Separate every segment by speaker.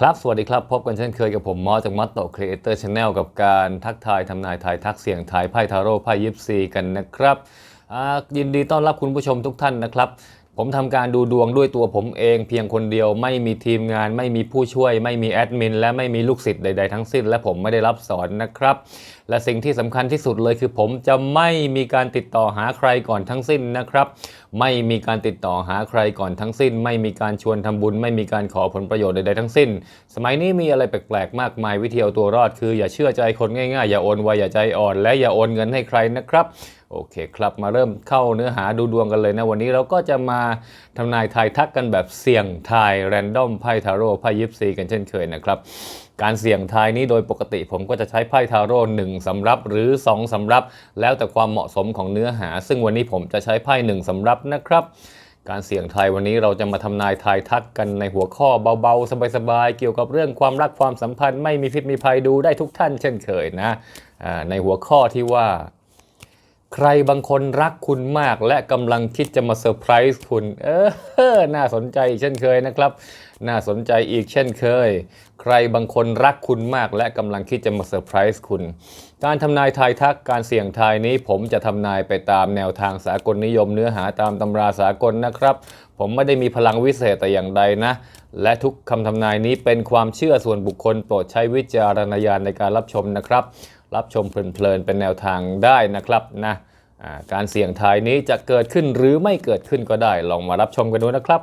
Speaker 1: ครับสวัสดีครับ พบกันเช่นเคยกับผมมอสจากมอสโตครีเอเตอร์ชาแนลกับการทักทายทำนายทายทักเสียงทายไพ่ทาโร่ไพ่ยิปซีกันนะครับยินดีต้อนรับคุณผู้ชมทุกท่านนะครับ ผมทำการดูดวงด้วยตัวผมเองเพียงคนเดียวไม่มีทีมงาน ไม่มีผู้ช่วย ไม่มีแอดมิน และไม่มีลูกศิษย์ใด ๆ ทั้งสิ้น และผมไม่ได้รับสอนนะครับ และสิ่งที่สำคัญที่สุดเลยคือผมจะไม่มีการติดต่อหาใครก่อนทั้งสิ้นนะครับ ไม่มีการติดต่อหาใครก่อนทั้งสิ้น ไม่มีการชวนทำบุญ ไม่มีการขอผลประโยชน์ใด ๆ ทั้งสิ้น สมัยนี้มีอะไรแปลกๆ มากมายวิธีเอาตัวรอดคือ อย่าเชื่อใจคนง่าย ๆ อย่าโอนไวอย่าใจอ่อน และอย่าโอนเงินให้ใครนะครับ โอเคครับมาเริ่มเข้าเนื้อหาดูดวงกันเลยนะวันนี้เราก็จะมาทำนายทายทักกันแบบเสี่ยงทายแรนดอมไพ่ทาโร่ไพ่ยิปซีกันเช่นเคยนะครับ การเสี่ยงทายนี้โดยปกติผมก็จะใช้ไพ่ทาโร่หนึ่งสำรับหรือ 2สำรับ แล้วแต่ความเหมาะสมของเนื้อหา ซึ่งวันนี้ผมจะใช้ไพ่หนึ่งสำรับนะครับการเสี่ยงทายวันนี้เราจะมาทำนายทายทักกันในหัวข้อเบาๆ สบายๆ เกี่ยวกับเรื่องความรักความสัมพันธ์ไม่มีพิษมีภัยดูได้ทุกท่านเช่นเคยนะในหัวข้อที่ว่า ใครบางคนรักคุณมาก และกำลังคิดจะมาเซอร์ไพรส์คุณ เออ น่าสนใจอีกเช่นเคยนะครับ น่าสนใจอีกเช่นเคย ใครบางคนรักคุณมาก และกำลังคิดจะมาเซอร์ไพรส์คุณ การทำนายทายทักการเสี่ยงทายนี้ ผมจะทำนายไปตามแนวทางสากลนิยมเนื้อหาตามตำราสากลนะครับ ผมไม่ได้มีพลังวิเศษแต่อย่างใดนะ และทุกคำทำนายนี้เป็นความเชื่อส่วนบุคคลโปรดใช้วิจารณญาณในการรับชมนะครับ รับชมเพลินๆเป็นแนวทางได้นะครับนะการเสี่ยงทายนี้จะเกิดขึ้นหรือไม่เกิดขึ้นก็ได้ ลองมารับชมกันดูนะครับ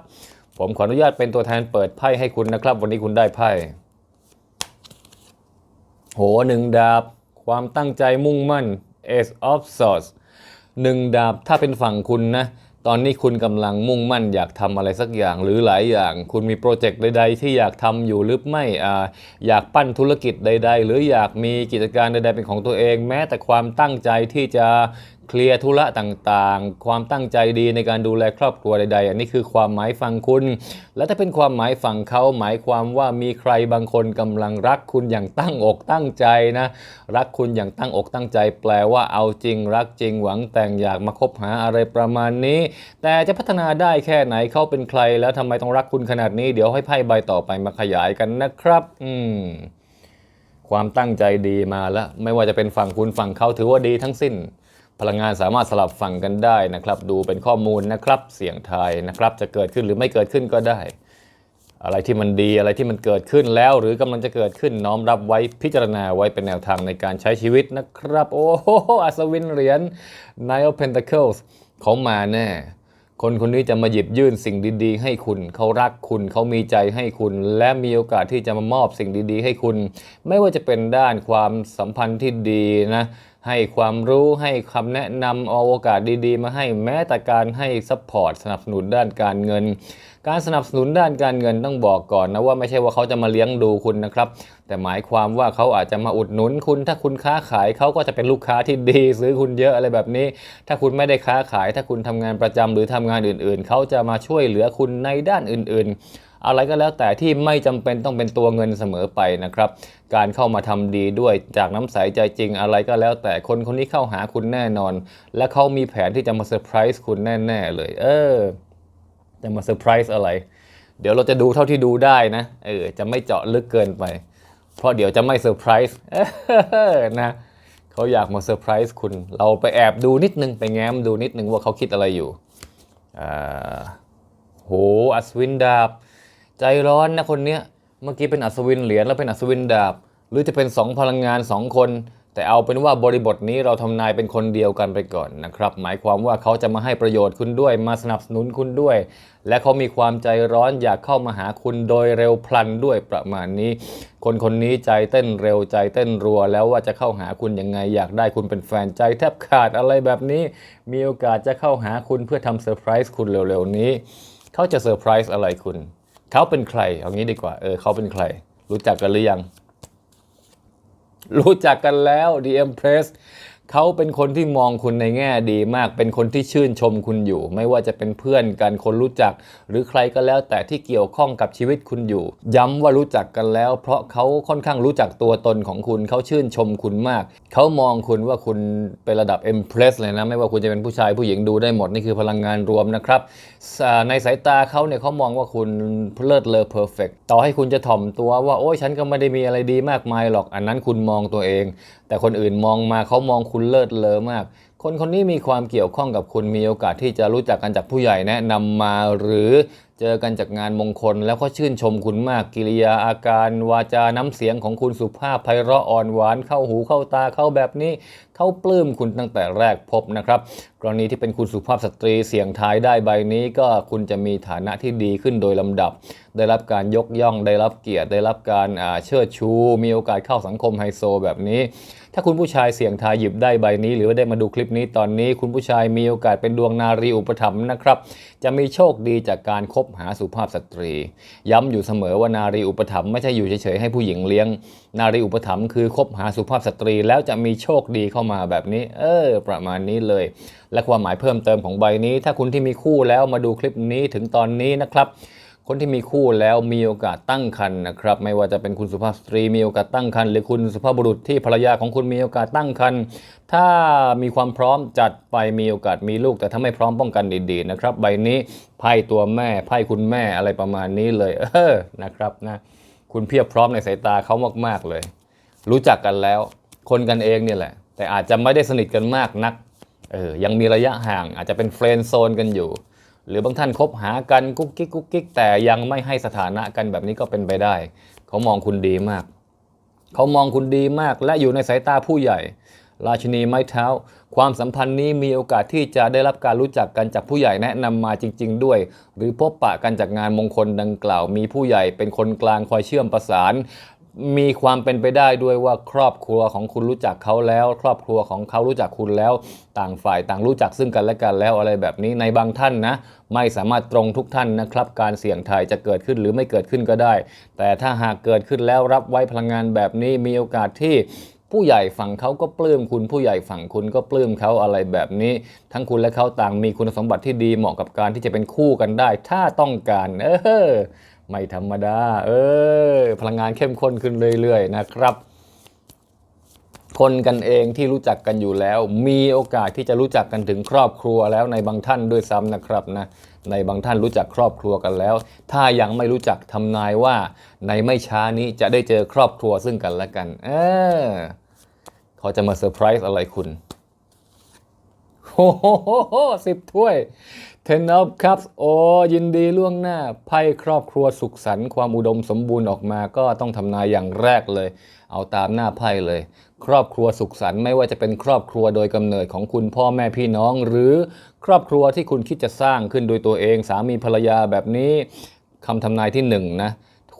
Speaker 1: ผมขออนุญาตเป็นตัวแทนเปิดไพ่ให้คุณนะครับ วันนี้คุณได้ไพ่โหหนึ่งดาบ ความตั้งใจมุ่งมั่น Ace of Swords หนึ่งดาบถ้าเป็นฝั่งคุณนะ ตอนนี้คุณกำลังมุ่งมั่นอยากทำอะไรสักอย่างหรือหลายอย่าง คุณมีโปรเจกต์ใด ๆ ที่อยากทำอยู่หรือไม่อาอยากปั้นธุรกิจใด ๆ หรืออยากมีกิจการใด ๆ เป็นของตัวเอง แม้แต่ความตั้งใจที่จะ เคลียร์ธุระต่างๆ ความตั้งใจดีในการดูแลครอบครัวใดๆ อันนี้คือความหมายฝั่งคุณ และถ้าเป็นความหมายฝั่งเขาหมายความว่ามีใครบางคนกำลังรักคุณอย่างตั้งอกตั้งใจนะ รักคุณอย่างตั้งอกตั้งใจ แปลว่าเอาจริง รักจริงหวังแต่งอยากมาคบหาอะไรประมาณนี้ แต่จะพัฒนาได้แค่ไหนเขาเป็นใคร แล้วทำไมต้องรักคุณขนาดนี้ เดี๋ยวให้ไพ่ใบต่อไปมาขยายกันนะครับ อืมความตั้งใจดีมาแล้ว ไม่ว่าจะเป็นฝั่งคุณฝั่งเขาถือว่าดีทั้งสิ้น พลังงานสามารถสลับฝั่งกันได้นะครับ ดูเป็นข้อมูลนะครับเสียงทายนะครับ จะเกิดขึ้นหรือไม่เกิดขึ้นก็ได้ อะไรที่มันดีอะไรที่มันเกิดขึ้นแล้ว หรือกำลังจะเกิดขึ้นน้อมรับไว้พิจารณาไว้เป็นแนวทางในการใช้ชีวิตนะครับ โอ้โหอัศวินเหรียญ Nine of Pentacles เขามาแน่คนคนนี้จะมาหยิบยื่นสิ่งดีๆ ให้คุณ เขารักคุณ เขามีใจให้คุณ และมีโอกาสที่จะมามอบสิ่งดีๆ ให้คุณ ไม่ว่าจะเป็นด้านความสัมพันธ์ที่ดีนะ ให้ความรู้ให้คำแนะนำเอาโอกาสดีๆ มาให้แม้แต่การให้ซัพพอร์ตสนับสนุนด้านการเงิน การสนับสนุนด้านการเงินต้องบอกก่อนนะว่าไม่ใช่ว่าเขาจะมาเลี้ยงดูคุณนะครับ แต่หมายความว่าเขาอาจจะมาอุดหนุนคุณ ถ้าคุณค้าขายเขาก็จะเป็นลูกค้าที่ดี ซื้อคุณเยอะอะไรแบบนี้ ถ้าคุณไม่ได้ค้าขาย ถ้าคุณทำงานประจำหรือทำงานอื่น ๆเขาจะมาช่วยเหลือคุณในด้านอื่น ๆ อะไรก็แล้วแต่ที่ไม่จำเป็นต้องเป็นตัวเงินเสมอไปนะครับ การเข้ามาทำดีด้วยจากน้ำใสใจจริงอะไรก็แล้วแต่คนคนนี้เข้าหาคุณแน่นอน และเขามีแผนที่จะมาเซอร์ไพรส์คุณแน่ ๆ เลย เออจะมาเซอร์ไพรส์อะไร เดี๋ยวเราจะดูเท่าที่ดูได้นะเออจะไม่เจาะลึกเกินไป เพราะเดี๋ยวจะไม่เซอร์ไพรส์นะเขาอยากมาเซอร์ไพรส์คุณ เราไปแอบดูนิดนึง ไปแง้มดูนิดนึงว่าเขาคิดอะไรอยู่อ่าโหอัศวินดาบ ใจร้อนนะคนเนี้ยเมื่อกี้เป็นอัศวินเหรียญแล้วเป็นอัศวินดาบ หรือจะเป็นสองพลังงานสองคน แต่เอาเป็นว่าบริบทนี้เราทำนายเป็นคนเดียวกันไปก่อนนะครับ หมายความว่าเขาจะมาให้ประโยชน์คุณด้วยมาสนับสนุนคุณด้วย และเขามีความใจร้อนอยากเข้ามาหาคุณโดยเร็วพลันด้วยประมาณนี้ คนคนนี้ใจเต้นเร็วใจเต้นรัวแล้วว่าจะเข้าหาคุณยังไง อยากได้คุณเป็นแฟนใจแทบขาดอะไรแบบนี้ มีโอกาสจะเข้าหาคุณเพื่อทำเซอร์ไพรส์คุณเร็วๆนี้ เขาจะเซอร์ไพรส์อะไรคุณ เขาเป็นใคร เอางี้ดีกว่า เออเขาเป็นใคร รู้จักกันหรือยัง รู้จักกันแล้ว The Empress เขาเป็นคนที่มองคุณในแง่ดีมาก เป็นคนที่ชื่นชมคุณอยู่ ไม่ว่าจะเป็นเพื่อนกันคนรู้จัก หรือใครก็แล้วแต่ที่เกี่ยวข้องกับชีวิตคุณอยู่ ย้ำว่ารู้จักกันแล้ว เพราะเขาค่อนข้างรู้จักตัวตนของคุณเขาชื่นชมคุณมาก เขามองคุณว่าคุณเป็นระดับ Empress เลยนะ ไม่ว่าคุณจะเป็นผู้ชายผู้หญิงดูได้หมดนี่คือพลังงานรวมนะครับในสายตาเขาเนี่ยเขามองว่าคุณเลิศเลอเพอร์เฟกต่อให้คุณจะถ่อมตัวว่าโอ้ยฉันก็ไม่ได้มีอะไรดีมากมายหรอกอันนั้นคุณมองตัวเอง แต่คนอื่นมองมาเขามองคุณเลิศเลอมาก คนคนนี้มีความเกี่ยวข้องกับคุณมีโอกาสที่จะรู้จักกันจากผู้ใหญ่แนะนำมาหรือเจอกันจากงานมงคล แล้วก็ชื่นชมคุณมากกิริยาอาการวาจาน้ำเสียงของคุณสุภาพไพเราะอ่อนหวานเข้าหูเข้าตาเข้าแบบนี้เขาปลื้มคุณตั้งแต่แรกพบนะครับ กรณีที่เป็นคุณสุภาพสตรีเสียงทายได้ใบนี้ก็คุณจะมีฐานะที่ดีขึ้นโดยลำดับ ได้รับการยกย่องได้รับเกียรติได้รับการเชิดชู มีโอกาสเข้าสังคมไฮโซแบบนี้ ถ้าคุณผู้ชายเสี่ยงทายหยิบได้ใบนี้ หรือว่าได้มาดูคลิปนี้ตอนนี้ คุณผู้ชายมีโอกาสเป็นดวงนารีอุปถัมภ์นะครับ จะมีโชคดีจากการคบหาสุภาพสตรี ย้ำอยู่เสมอว่านารีอุปถัมภ์ไม่ใช่อยู่เฉยๆให้ผู้หญิงเลี้ยง นารีอุปถัมภ์คือคบหาสุภาพสตรี แล้วจะมีโชคดีเข้ามาแบบนี้ เออ ประมาณนี้เลย และความหมายเพิ่มเติมของใบนี้ ถ้าคุณที่มีคู่แล้วมาดูคลิปนี้ถึงตอนนี้นะครับ คนที่มีคู่แล้วมีโอกาสตั้งครรภ์นะครับ ไม่ว่าจะเป็นคุณสุภาพสตรีมีโอกาสตั้งครรภ์หรือคุณสุภาพบุรุษที่ภรรยาของคุณมีโอกาสตั้งครรภ์ถ้ามีความพร้อมจัดไปมีโอกาสมีลูก แต่ถ้าไม่พร้อมป้องกันดีๆนะครับ ใบนี้ไพ่ตัวแม่ไพ่คุณแม่อะไรประมาณนี้เลยเออนะครับนะคุณเพียบพร้อมในสายตาเขามากๆเลย รู้จักกันแล้ว คนกันเองเนี่ยแหละ แต่อาจจะไม่ได้สนิทกันมากนักเออยังมีระยะห่างอาจจะเป็นเฟรนด์โซนกันอยู่ หรือบางท่านคบหากันกุ๊กกิ๊กกุ๊กกิ๊กแต่ยังไม่ให้สถานะกันแบบนี้ก็เป็นไปได้ เขามองคุณดีมาก เขามองคุณดีมากและอยู่ในสายตาผู้ใหญ่ ราชินีไม้เท้า ความสัมพันธ์นี้มีโอกาสที่จะได้รับการรู้จักกันจากผู้ใหญ่แนะนำมาจริง ๆ ด้วย หรือพบปะกันจากงานมงคลดังกล่าว มีผู้ใหญ่เป็นคนกลางคอยเชื่อมประสาน มีความเป็นไปได้ด้วยว่าครอบครัวของคุณรู้จักเขาแล้ว ครอบครัวของเขารู้จักคุณแล้ว ต่างฝ่ายต่างรู้จักซึ่งกันและกันแล้วอะไรแบบนี้ในบางท่านนะ ไม่สามารถตรงทุกท่านนะครับ การเสี่ยงทายจะเกิดขึ้นหรือไม่เกิดขึ้นก็ได้ แต่ถ้าหากเกิดขึ้นแล้วรับไว้พลังงานแบบนี้มีโอกาสที่ผู้ใหญ่ฝั่งเขาก็ปลื้มคุณผู้ใหญ่ฝั่งคุณก็ปลื้มเขาอะไรแบบนี้ ทั้งคุณและเขาต่างมีคุณสมบัติที่ดีเหมาะกับการที่จะเป็นคู่กันได้ ถ้าต้องการ เออ ไม่ธรรมดา เออ พลังงานเข้มข้นขึ้นเรื่อยๆนะครับ คนกันเองที่รู้จักกันอยู่แล้ว มีโอกาสที่จะรู้จักกันถึงครอบครัวแล้วในบางท่านด้วยซ้ำนะครับนะ ในบางท่านรู้จักครอบครัวกันแล้ว ถ้ายังไม่รู้จักทำนายว่า ในไม่ช้านี้จะได้เจอครอบครัวซึ่งกันและกัน เออเขาจะมาเซอร์ไพรส์อะไรคุณโอ้โหสิบถ้วย Ten of Cups โอ้ยินดีล่วงหน้า ไพ่ครอบครัวสุขสันต์ความอุดมสมบูรณ์ออกมาก็ต้องทำนายอย่างแรกเลย เอาตามหน้าไพ่เลย ครอบครัวสุขสันต์ไม่ว่าจะเป็นครอบครัวโดยกำเนิดของคุณพ่อแม่พี่น้อง หรือครอบครัวที่คุณคิดจะสร้างขึ้นโดยตัวเองสามีภรรยาแบบนี้คำทำนายที่หนึ่งนะ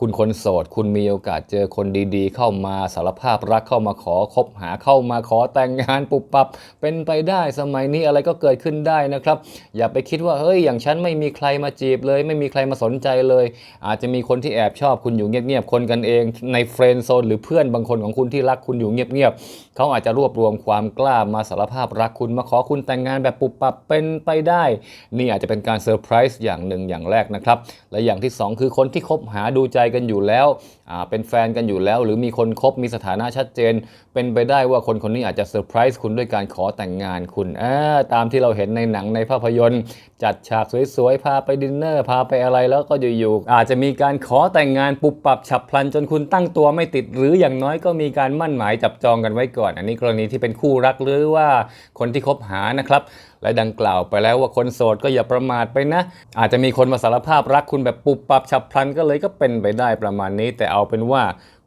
Speaker 1: คุณคนโสด คุณมีโอกาสเจอคนดีๆ เข้ามาสารภาพรักเข้ามาขอคบหาเข้ามาขอแต่งงานปุบปับ เป็นไปได้สมัยนี้อะไรก็เกิดขึ้นได้นะครับ อย่าไปคิดว่าเฮ้ยอย่างฉันไม่มีใครมาจีบเลย ไม่มีใครมาสนใจเลย อาจจะมีคนที่แอบชอบคุณอยู่เงียบๆคนกันเองในเฟรนด์โซนหรือเพื่อนบางคนของคุณที่รักคุณอยู่เงียบๆเขาอาจจะรวบรวมความกล้ามาสารภาพรักคุณมาขอคุณแต่งงานแบบปุบปับเป็นไปได้ นี่อาจจะเป็นการเซอร์ไพรส์อย่างหนึ่งอย่างแรกนะครับและอย่างที่สองคือคนที่คบหาดูใจกันอยู่แล้ว เป็นแฟนกันอยู่แล้ว หรือมีคนคบมีสถานะชัดเจน เป็นไปได้ว่าคนคนนี้อาจจะเซอร์ไพรส์คุณด้วยการขอแต่งงานคุณตามที่เราเห็นในหนังในภาพยนตร์ จัดฉากสวยๆ พาไปดินเนอร์พาไปอะไรแล้วก็อยู่ๆอาจจะมีการขอแต่งงานปุบปับฉับพลันจนคุณตั้งตัวไม่ติด หรืออย่างน้อยก็มีการมั่นหมายจับจองกันไว้ก่อน อันนี้กรณีที่เป็นคู่รักหรือว่าคนที่คบหานะครับ และดังกล่าวไปแล้วว่าคนโสดก็อย่าประมาทไปนะ อาจจะมีคนมาสารภาพรักคุณแบบปุบปับฉับพลันก็เลยก็เป็นไปได้ประมาณนี้ แต่เอาเป็นว่า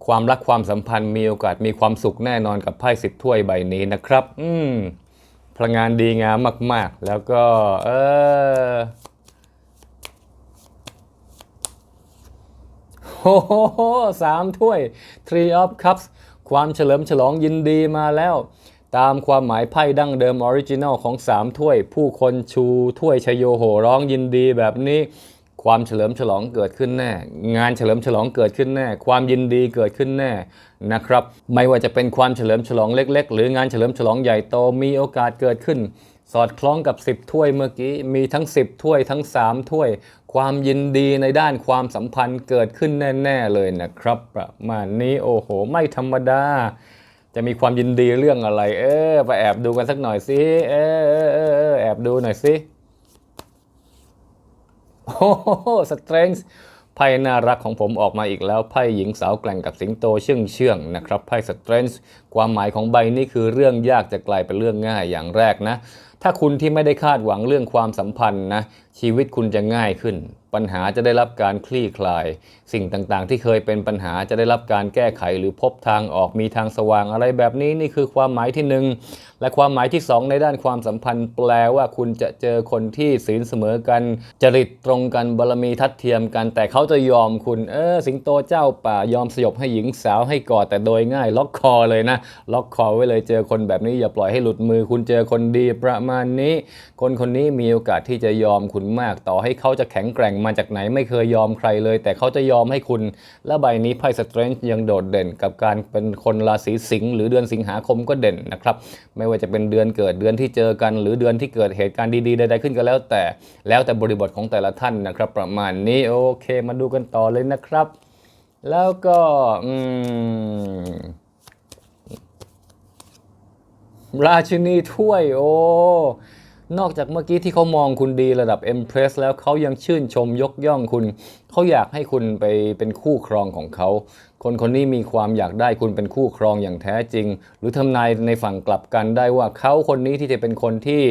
Speaker 1: ความรักความสัมพันธ์มีโอกาสมีความสุขแน่นอนกับไพ่สิบถ้วยใบนี้นะครับ อืมพลังงานดีงามมาก ๆ แล้วก็เออโอ้โหสามถ้วย Three of Cups ความเฉลิมฉลองยินดีมาแล้ว ตามความหมายไพ่ดั้งเดิมออริจินัลของ3ถ้วย ผู้คนชูถ้วยชยโยโหร้องยินดีแบบนี้คความเฉลิมฉลองเกิดขึ้นแน่ งานเฉลิมฉลองเกิดขึ้นแน่ ความยินดีเกิดขึ้นแน่นะครับ ไม่ว่าจะเป็นความเฉลิมฉลองเล็ก ๆ หรืองานเฉลิมฉลองใหญ่โตมีโอกาสเกิดขึ้น สอดคล้องกับ 10 ถ้วยเมื่อกี้มีทั้ง 10 ถ้วยทั้ง 3 ถ้วย ความยินดีในด้านความสัมพันธ์เกิดขึ้นแน่ ๆ เลยนะครับ ประมาณนี้โอ้โห ไม่ธรรมดา จะมีความยินดีเรื่องอะไร เออไปแอบดูกันสักหน่อยสิเออเออเออแอบดูหน่อยสิโอ้โหสเตรนจ์ไพ่น่ารักของผมออกมาอีกแล้วไพ่หญิงสาวแกล่งกับสิงโตเชื่องเชื่องนะครับไพ่สเตรนจ์ความหมายของใบนี้คือเรื่องยากจะกลายเป็นเรื่องง่ายอย่างแรกนะ ถ้าคุณที่ไม่ได้คาดหวังเรื่องความสัมพันธ์นะ ชีวิตคุณจะง่ายขึ้น ปัญหาจะได้รับการคลี่คลาย สิ่งต่างๆ ที่เคยเป็นปัญหาจะได้รับการแก้ไขหรือพบทางออกมีทางสว่างอะไรแบบนี้นี่คือความหมายที่หนึ่งและความหมายที่สองในด้านความสัมพันธ์ แปลว่าคุณจะเจอคนที่ศีลเสมอกัน จริตตรงกันบารมีทัดเทียมกัน แต่เขาจะยอมคุณเออสิงโตเจ้าป่ายอมสยบให้หญิงสาวให้กอดแต่โดยง่าย ล็อกคอเลยนะ ล็อกคอไว้เลยเจอคนแบบนี้อย่าปล่อยให้หลุดมือ คุณเจอคนดีประมาณนี้ คนคนนี้มีโอกาสที่จะยอมคุณมาก ต่อให้เขาจะแข็งแกร่งมาจากไหนไม่เคยยอมใครเลย แต่เขาจะยอมให้คุณ และใบนี้ไพ่สเตรนจ์ยังโดดเด่น กับการเป็นคนราศีสิงห์หรือเดือนสิงหาคมก็เด่นนะครับ ไม่ว่าจะเป็นเดือนเกิดเดือนที่เจอกัน หรือเดือนที่เกิดเหตุการณ์ดีๆใดๆขึ้นก็แล้วแต่แล้วแต่บริบทของแต่ละท่านนะครับ ประมาณนี้โอเคมาดูกันต่อเลยนะครับ แล้วก็อืมราชินีถ้วยโอ้ นอกจากเมื่อกี้ที่เขามองคุณดีระดับ Empress แล้วเขายังชื่นชมยกย่องคุณ เขาอยากให้คุณไปเป็นคู่ครองของเขา คนคนนี้มีความอยากได้คุณเป็นคู่ครองอย่างแท้จริง หรือทำนายในฝั่งกลับกันได้ว่าเขาคนนี้ที่จะเป็นคนที่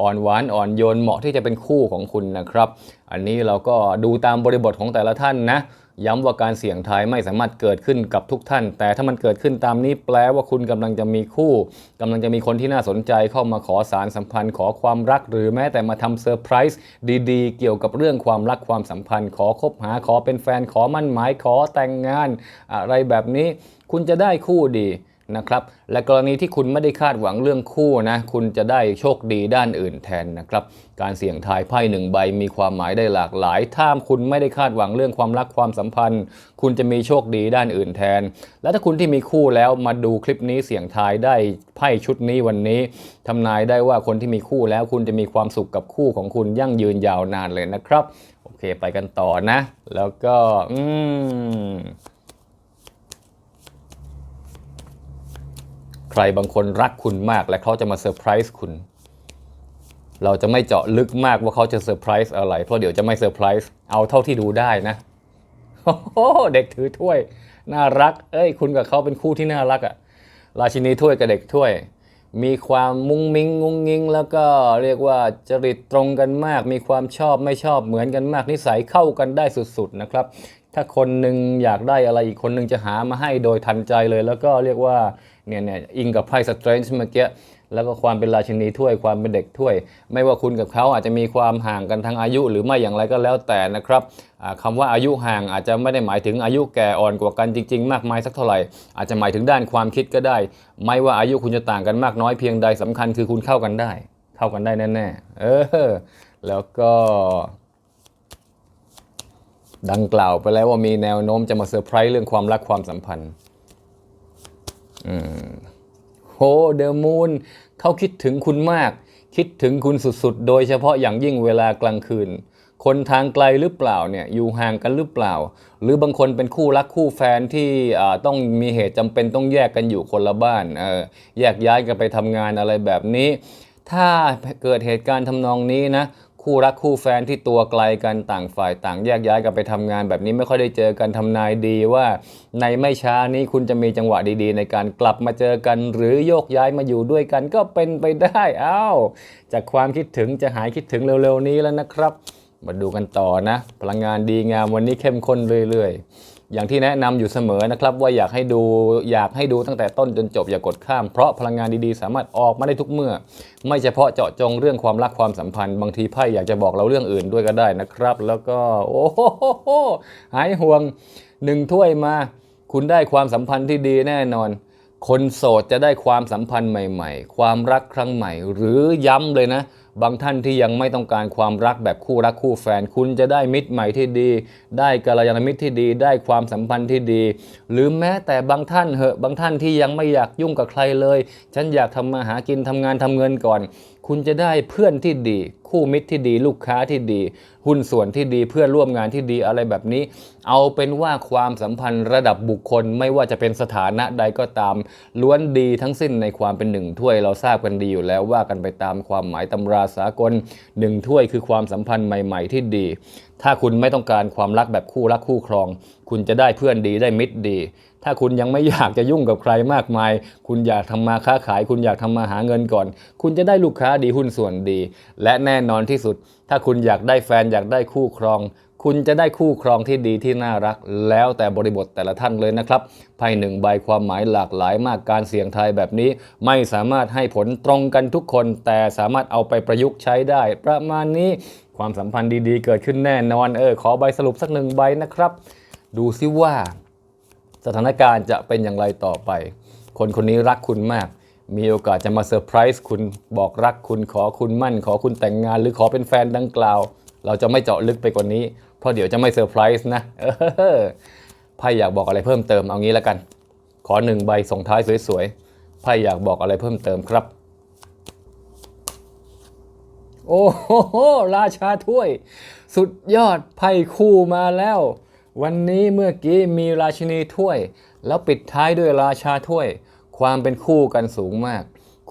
Speaker 1: อ่อนหวานอ่อนโยนเหมาะที่จะเป็นคู่ของคุณนะครับ อันนี้เราก็ดูตามบริบทของแต่ละท่านนะ ย้ำว่าการเสี่ยงทายไม่สามารถเกิดขึ้นกับทุกท่าน แต่ถ้ามันเกิดขึ้นตามนี้แปลว่าคุณกำลังจะมีคู่กำลังจะมีคนที่น่าสนใจเข้ามาขอสารสัมพันธ์ขอความรัก หรือแม้แต่มาทำเซอร์ไพรส์ดีๆ เกี่ยวกับเรื่องความรักความสัมพันธ์ ขอคบหาขอเป็นแฟนขอมั่นหมายขอแต่งงาน อะไรแบบนี้ คุณจะได้คู่ดี นะครับและกรณีที่คุณไม่ได้คาดหวังเรื่องคู่นะคุณจะได้โชคดีด้านอื่นแทนนะครับการเสี่ยงทายไพ่หนึ่งใบมีความหมายได้หลากหลายถ้าคุณไม่ได้คาดหวังเรื่องความรักความสัมพันธ์ คุณจะมีโชคดีด้านอื่นแทน และถ้าคุณที่มีคู่แล้วมาดูคลิปนี้เสี่ยงทายได้ไพ่ชุดนี้วันนี้ทำนายได้ว่าคนที่มีคู่แล้วคุณจะมีความสุขกับคู่ของคุณยั่งยืนยาวนานเลยนะครับ โอเคไปกันต่อนะ แล้วก็อืม ใครบางคนรักคุณมากและเขาจะมาเซอร์ไพรส์คุณ เราจะไม่เจาะลึกมากว่าเขาจะเซอร์ไพรส์อะไร เพราะเดี๋ยวจะไม่เซอร์ไพรส์เอาเท่าที่ดูได้นะโอ้เด็กถือถ้วย น่ารัก เอ้ย คุณกับเขาเป็นคู่ที่น่ารักอะราชินีถ้วยกับเด็กถ้วย มีความมุ้งมิ้งงุ้งงิงแล้วก็เรียกว่าจริตตรงกันมาก มีความชอบไม่ชอบเหมือนกันมากนิสัยเข้ากันได้สุดๆนะครับ ถ้าคนหนึ่งอยากได้อะไรอีกคนหนึ่งจะหามาให้โดยทันใจเลย แล้วก็เรียกว่า เนี่ยเนี่ยอิงกับไพ่สเตรนจ์เมื่อกี้แล้วก็ความเป็นราชินีถ้วยความเป็นเด็กถ้วย ไม่ว่าคุณกับเขาอาจจะมีความห่างกันทางอายุหรือไม่อย่างไรก็แล้วแต่นะครับอ่าคำว่าอายุห่างอาจจะไม่ได้หมายถึงอายุแก่อ่อนกว่ากันจริง ๆ มากมายสักเท่าไหร่ อาจจะหมายถึงด้านความคิดก็ได้ ไม่ว่าอายุคุณจะต่างกันมากน้อยเพียงใดสำคัญคือคุณเข้ากันได้ เข้ากันได้แน่ๆเออแล้วก็ดังกล่าวไปแล้วว่ามีแนวโน้มจะมาเซอร์ไพรส์เรื่องความรักความสัมพันธ์ โหเดอะมูนเขาคิดถึงคุณมาก คิดถึงคุณสุดๆ โดยเฉพาะอย่างยิ่งเวลากลางคืน คนทางไกลหรือเปล่าเนี่ยอยู่ห่างกันหรือเปล่า หรือบางคนเป็นคู่รักคู่แฟนที่ต้องมีเหตุจำเป็นต้องแยกกันอยู่คนละบ้านออแยกย้ายกันไปทำงานอะไรแบบนี้ ถ้าเกิดเหตุการณ์ทำนองนี้นะ คู่รักคู่แฟนที่ตัวไกลกันต่างฝ่ายต่างแยกย้ายกันไปทำงานแบบนี้ไม่ค่อยได้เจอกันทำนายดีว่า ในไม่ช้านี้คุณจะมีจังหวะดีๆ ในการกลับมาเจอกัน หรือโยกย้ายมาอยู่ด้วยกันก็เป็นไปได้อ้าวจากความคิดถึงจะหายคิดถึงเร็วๆนี้แล้วนะครับ มาดูกันต่อนะ พลังงานดีงามวันนี้เข้มข้นเรื่อยๆ อย่างที่แนะนำอยู่เสมอนะครับว่าอยากให้ดูอยากให้ดูตั้งแต่ต้นจนจบอย่ากดข้าม เพราะพลังงานดีๆ สามารถออกมาได้ทุกเมื่อ ไม่เฉพาะเจาะจงเรื่องความรักความสัมพันธ์บางทีไพ่อยากจะบอกเราเรื่องอื่นด้วยก็ได้นะครับ แล้วก็โอ้โหหายห่วงหนึ่งถ้วยมา คุณได้ความสัมพันธ์ที่ดีแน่นอน คนโสดจะได้ความสัมพันธ์ใหม่ ๆ ความรักครั้งใหม่ หรือย้ำเลยนะบางท่านที่ยังไม่ต้องการความรักแบบคู่รักคู่แฟน คุณจะได้มิตรใหม่ที่ดี ได้กัลยาณมิตรที่ดี ได้ความสัมพันธ์ที่ดี หรือแม้แต่บางท่านเหอะบางท่านที่ยังไม่อยากยุ่งกับใครเลย ฉันอยากทำมาหากินทำงานทำเงินก่อน คุณจะได้เพื่อนที่ดี คู่มิตรที่ดี ลูกค้าที่ดี หุ้นส่วนที่ดีเพื่อนร่วมงานที่ดีอะไรแบบนี้ เอาเป็นว่าความสัมพันธ์ระดับบุคคลไม่ว่าจะเป็นสถานะใดก็ตาม ล้วนดีทั้งสิ้นในความเป็นหนึ่งถ้วยเราทราบกันดีอยู่แล้วว่ากันไปตามความหมายตำราาสากลหนึ่งถ้วยคือความสัมพันธ์ใหม่ ๆ ที่ดี ถ้าคุณไม่ต้องการความรักแบบคู่รักคู่ครอง คุณจะได้เพื่อนดีได้มิตรดี ถ้าคุณยังไม่อยากจะยุ่งกับใครมากมาย คุณอยากทำมาค้าขาย คุณอยากทำมาหาเงินก่อน คุณจะได้ลูกค้าดีหุ้นส่วนดี และแน่นอนที่สุด ถ้าคุณอยากได้แฟนอยากได้คู่ครอง คุณจะได้คู่ครองที่ดีที่น่ารัก แล้วแต่บริบทแต่ละท่านเลยนะครับไพ่หนึ่งใบความหมายหลากหลายมากการเสี่ยงทายแบบนี้ ไม่สามารถให้ผลตรงกันทุกคน แต่สามารถเอาไปประยุกต์ใช้ได้ ประมาณนี้ความสัมพันธ์ดีๆ เกิดขึ้นแน่นอนเออขอใบสรุปสักหนึ่งใบนะครับ ดูซิว่า สถานการณ์จะเป็นอย่างไรต่อไป คนคนนี้รักคุณมากมีโอกาสจะมาเซอร์ไพรส์คุณบอกรักคุณขอคุณมั่น ขอคุณแต่งงาน หรือขอเป็นแฟนดังกล่าว เราจะไม่เจาะลึกไปกว่านี้ เพราะเดี๋ยวจะไม่เซอร์ไพรส์นะไพ่อยากบอกอะไรเพิ่มเติมเอางี้แล้วกัน ขอหนึ่งใบส่งท้ายสวยๆไพ่อยากบอกอะไรเพิ่มเติมครับ โอ้โหราชาถ้วย สุดยอดไพ่คู่มาแล้ว วันนี้เมื่อกี้มีราชินีถ้วย แล้วปิดท้ายด้วยราชาถ้วย ความเป็นคู่กันสูงมาก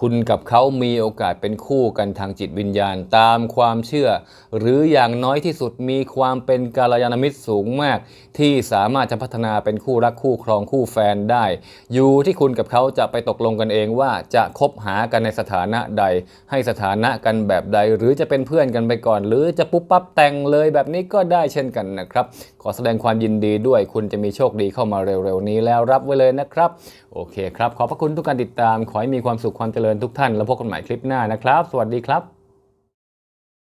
Speaker 1: คุณกับเขามีโอกาสเป็นคู่กันทางจิตวิญญาณตามความเชื่อ หรืออย่างน้อยที่สุดมีความเป็นกาลยานมิตรสูงมาก ที่สามารถจะพัฒนาเป็นคู่รักคู่ครองคู่แฟนได้ อยู่ที่คุณกับเขาจะไปตกลงกันเองว่าจะคบหากันในสถานะใด ให้สถานะกันแบบใด หรือจะเป็นเพื่อนกันไปก่อน หรือจะปุ๊บปั๊บแต่งเลยแบบนี้ก็ได้เช่นกันนะครับ ขอแสดงความยินดีด้วยคุณจะมีโชคดีเข้ามาเร็วๆนี้แล้วรับไว้เลยนะครับโอเคครับ ขอบพระคุณทุกการติดตาม ขอให้มีความสุขความเจริญทุกท่าน แล้วพบกันใหม่คลิปหน้านะครับ สวัสดีครับ